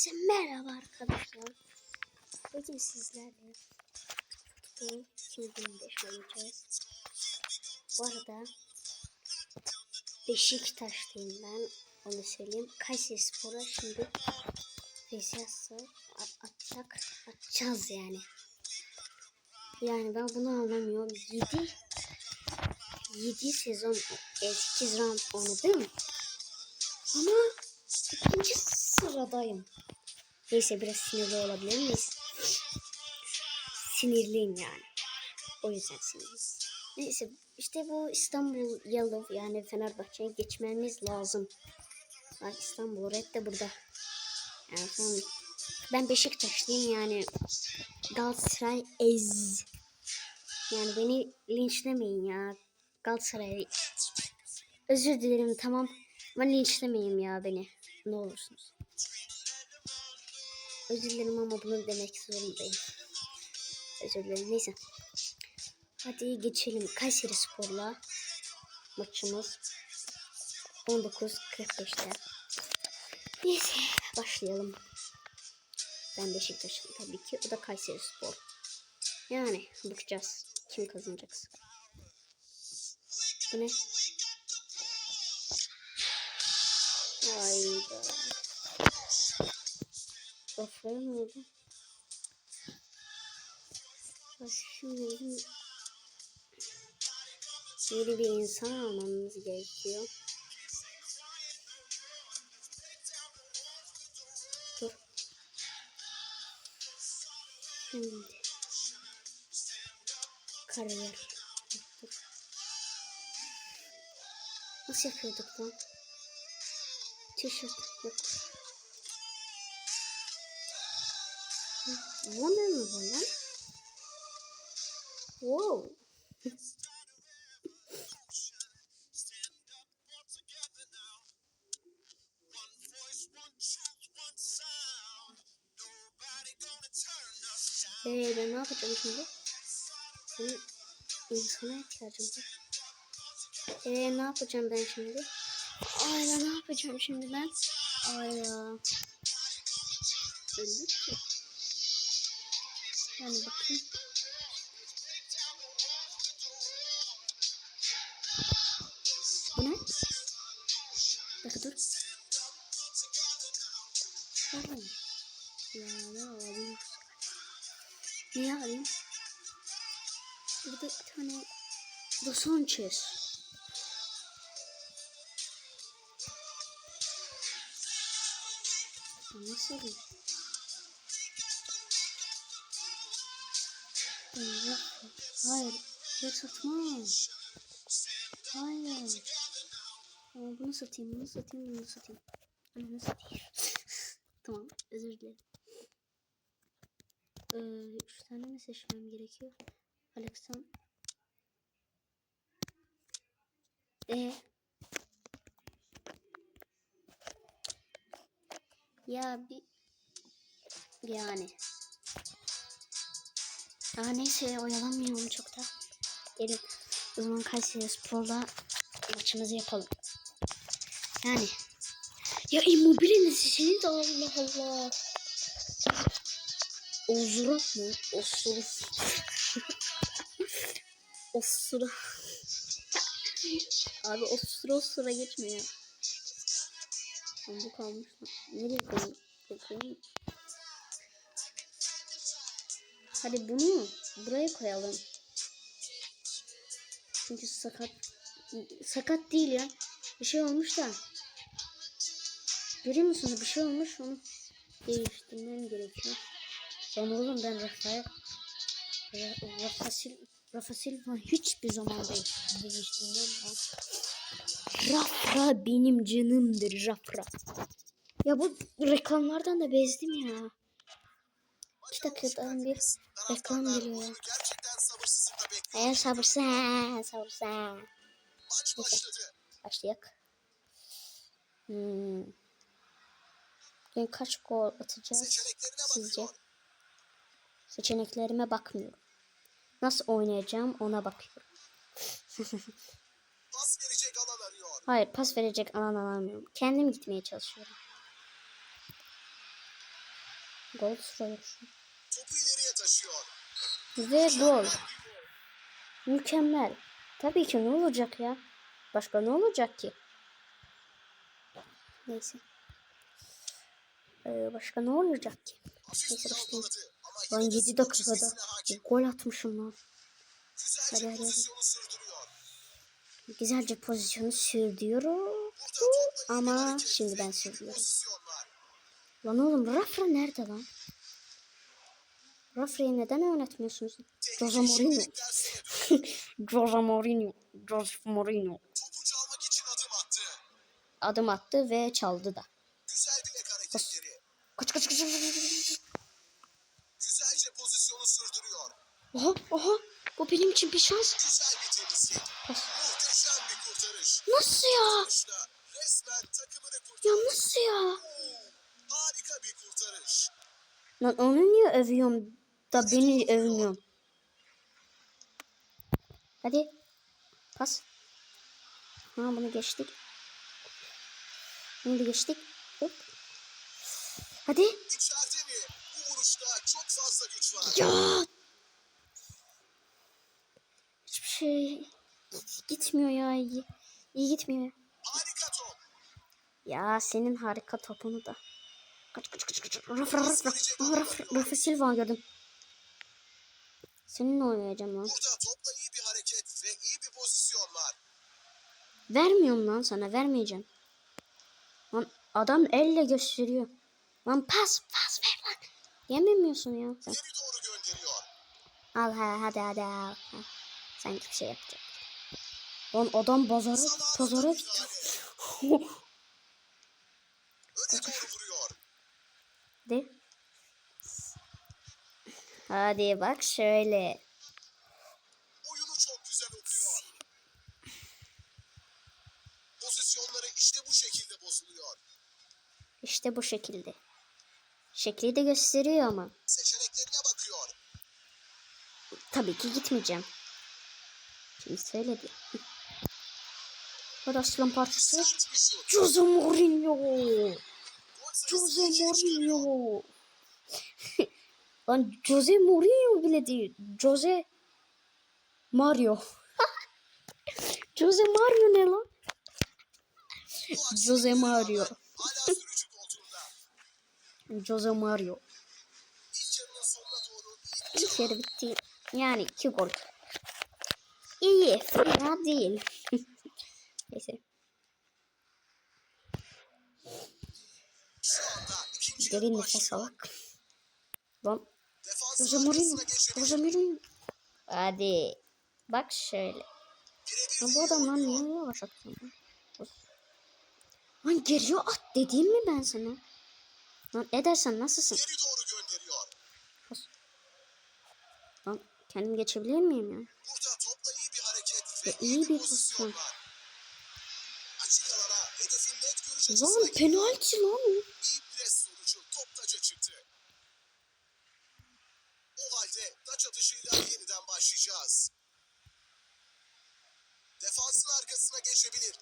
Herkese merhaba arkadaşlar. Bugün sizlerle futbol 2025 oynayacağız. Bu arada Beşiktaş'tayım ben. Onu söyleyeyim. Kayseri Spor'a şimdi Beşiktaş'a atacak. Atacağız yani. Yani ben bunu anlamıyorum. 7 7 sezon 8 round oynadım. Ama ikinci sıradayım. Neyse biraz sinirli olabilirim. Neyse. Sinirliyim yani. O yüzden sinirliyim. Neyse işte bu İstanbul Yellow yani Fenerbahçe'ye geçmemiz lazım. Bak İstanbul Red de burada. Yani son- ben Beşiktaşlıyım yani Galatasaray ez. Yani beni linçlemeyin ya. Galatasaray Özür dilerim tamam. Ama linçlemeyin ya beni. Ne olursunuz. Özür dilerim ama bunu demek zorundayım. Özür dilerim. Neyse. Hadi geçelim. Kayseri Spor'la maçımız 19.45'te. Neyse başlayalım. Ben Beşiktaş'ım tabii ki. O da Kayseri Spor. Yani bakacağız. Kim kazanacak? Bu ne? Hayda. Oldu? Bak şimdi yeni bir insan almamız gerekiyor. Dur. Şimdi. Kariyer. Dur. Nasıl yapıyorduk lan? Tişört yok. Mi bu lan? Wow. Eee ben ne yapacağım şimdi? Benim insana ihtiyacım var. Eee ne yapacağım ben şimdi? Ayla ne yapacağım şimdi ben? Ayla. Öldük ki. Yani bakayım. Bu ne? Bak dur. Tamam. Ya ne alayım? Niye alayım? Burada bir tane Dos Sanchez. Nasıl alayım? Hayır. Yok satmam. Hayır. Ama bunu satayım, bunu satayım, bunu satayım. Ananı satayım. tamam, özür dilerim. Ee, üç tane mi seçmem gerekiyor? Alexan. Ee? Ya bir... Yani. Aa neyse oyalanmayalım çok da. Gelin o zaman Kayseri Spor'la maçımızı yapalım. Yani. Ya Immobile'nin sesini de Allah Allah. Ozurak mı? Osura. Osura. Abi osura osura. Lan bu kalmış. Nereye koyayım? Hadi bunu buraya koyalım. Çünkü sakat sakat değil ya. Bir şey olmuş da. Görüyor musunuz? Bir şey olmuş onu değiştirmem gerekiyor. Lan oğlum ben Rafael Ra- Rafa, Rafa Silva hiçbir zaman değil. Değiştirmem ben. Rafra benim canımdır Rafra. Ya bu reklamlardan da bezdim ya. İki dakikadan bir reklam geliyor. En sabırsız, sabırsız. Maç başladı. Başlayak. Hmm. Bugün kaç gol atacağız sizce? Seçeneklerime bakmıyorum. Nasıl oynayacağım ona bakıyorum. Pas verecek alan arıyor. Hayır pas verecek alan alamıyorum. Kendim gitmeye çalışıyorum. Gol sıralıyor. Topu ileriye taşıyor. Ve gol. Mükemmel. Tabii ki ne olacak ya? Başka ne olacak ki? Neyse. Ee, başka ne olacak ki? Neyse başlayayım. Lan yine de 7 skor dakikada gol atmışım lan. Hadi, hadi, hadi. Güzelce pozisyonu sürdürüyorum. Ama şimdi ben sürdürüyorum. Lan oğlum Rafra nerede lan? Rafra'yı neden oynatmıyorsunuz? Jose Mourinho. Jose Mourinho. Jose Mourinho. Adım attı. Adım attı ve çaldı da. Kaç kaç kaç. kaç. Güzelce pozisyonu sürdürüyor. Oha oha. Bu benim için bir şans. Güzel bir temizlik. Muhteşem bir kurtarış. Nasıl ya? Kurtarışla resmen takımını Ya nasıl ya? Harika bir kurtarış. Lan onu niye övüyorum da beni övmüyorsun? Hadi. Pas. Ha bunu geçtik. Bunu da geçtik. Hop. Hadi. İçeride mi? Bu vuruşta çok fazla güç var. Ya. Hiçbir şey gitmiyor ya. İyi, iyi gitmiyor. Harika top. Ya senin harika topunu da. Kaç kaç kaç kaç. Rafa Rafa Rafa Rafa Rafa Silva gördüm. Seninle oynayacağım lan. Burada topla iyi bir hareket ve iyi bir pozisyon var. Vermiyorum lan sana vermeyeceğim. Lan adam elle gösteriyor. Lan pas pas ver lan. Yememiyorsun ya sen. Geri doğru gönderiyor. Al ha hadi hadi al. Ha. Sanki bir şey yapacak. Lan adam pazara pazara gitti. Öne doğru vuruyor. De. Hadi bak şöyle. Oyunu çok güzel okuyor. Pozisyonları işte bu şekilde bozuluyor. İşte bu şekilde. Şekli de gösteriyor ama. Seçeneklerine bakıyor. Tabii ki gitmeyeceğim. Şimdi söyledi. Hadi aslan parçası. Jose Mourinho. Jose. Mourinho. Lan Jose Mourinho bile değil. Jose Mario. Jose Mario ne lan? Jose Mario. Jose Mario. Yarı bitti. Yani iki gol. İyi. Fena değil. Neyse. Derin nefes alak. Lan Jose Mourinho. Jose Mourinho. Hadi. Bak şöyle. De bu iyi adam lan oynuyor. niye yavaş atıyor? lan? Geriye at dediğim mi ben sana? Lan edersen nasılsın? Geri doğru gönderiyor. Lan kendim geçebilir miyim ya? Burada topla iyi bir hareket ve Ve iyi, bir pozisyon Lan penaltı lan. İyi pres sonucu top taça çıktı. O halde taç atışıyla yeniden başlayacağız. Defansın arkasına geçebilir.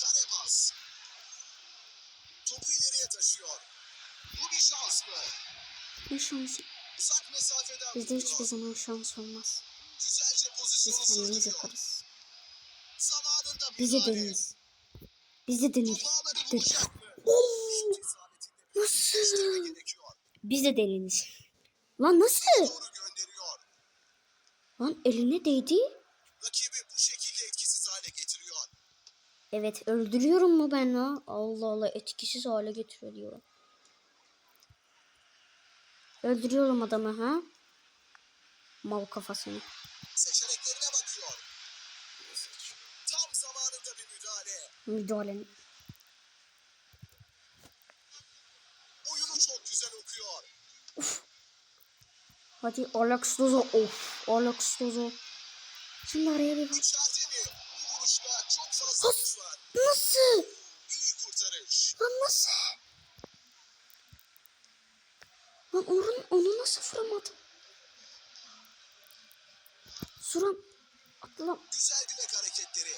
Kare pas. Topu ileriye taşıyor. Bu bir şans mı? Ne şansı? Uzak mesafeden Bizde vuruyor. hiçbir zaman şans olmaz. Güzelce Biz pozisyonu kendimiz sürdürüyor. yaparız. Zamanında Bize müdahale. deniriz. Bize deniriz. Topağları bulacak mı? Gerekiyor. Bize deniriz. Lan nasıl? Lan eline değdi. Rakibi bu şekilde etkisiz hale getiriyor. Evet öldürüyorum mu ben ha? Allah Allah etkisiz hale getiriyor diyorum. Öldürüyorum adamı ha? Mal kafasını. Seçeneklerine bakıyor. Tam zamanında bir müdahale. Müdahalenin. Oyunu çok güzel okuyor. Hadi Alex Dozo. Of Alex. Şimdi araya bir bak. Nasıl? Kurtarış. Lan nasıl? Lan onu, onu nasıl vuramadım? Suram. Atla. Güzel bilek hareketleri.